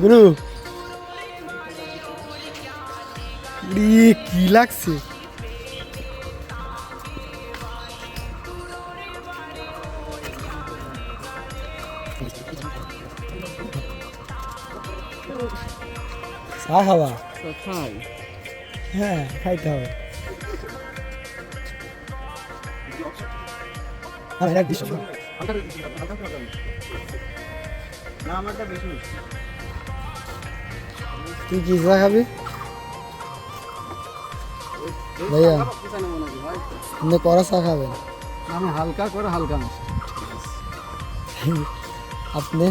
গুরু কি লাগছে? চা খাই। হ্যাঁ খাইতে হবে। আর এক তুই কি চা খাবি? ভাইয়া আপনি করা চা খাবেন? আমি হালকা করে হালকা না আপনি?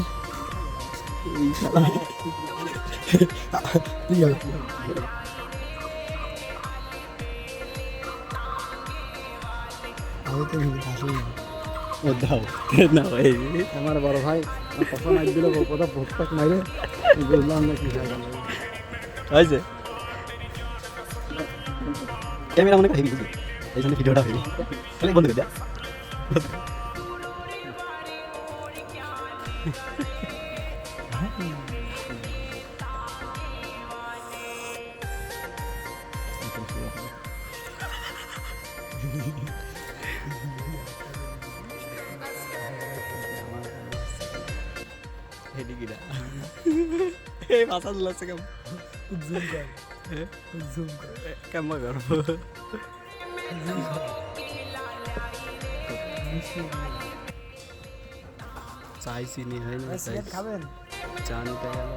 তুই খাবি? আমি তো আসলে ও দাও। না ভাই আমার বড় ভাই কথা মাইর দিল কথা ভোটটাক মাইরে। বুঝলাম না কি হয়েছে ক্যামেরা মনে হেভি বুঝলি? এই জন্য ভিডিওটা হেভি খালি বন্ধ করে দেয়া এদিকে এই মাথা দুলাচ্ছে কেমন? জুম কর জুম কর কেমন করব চাই চিনি হয় না চাই খাবেন? চা গেল।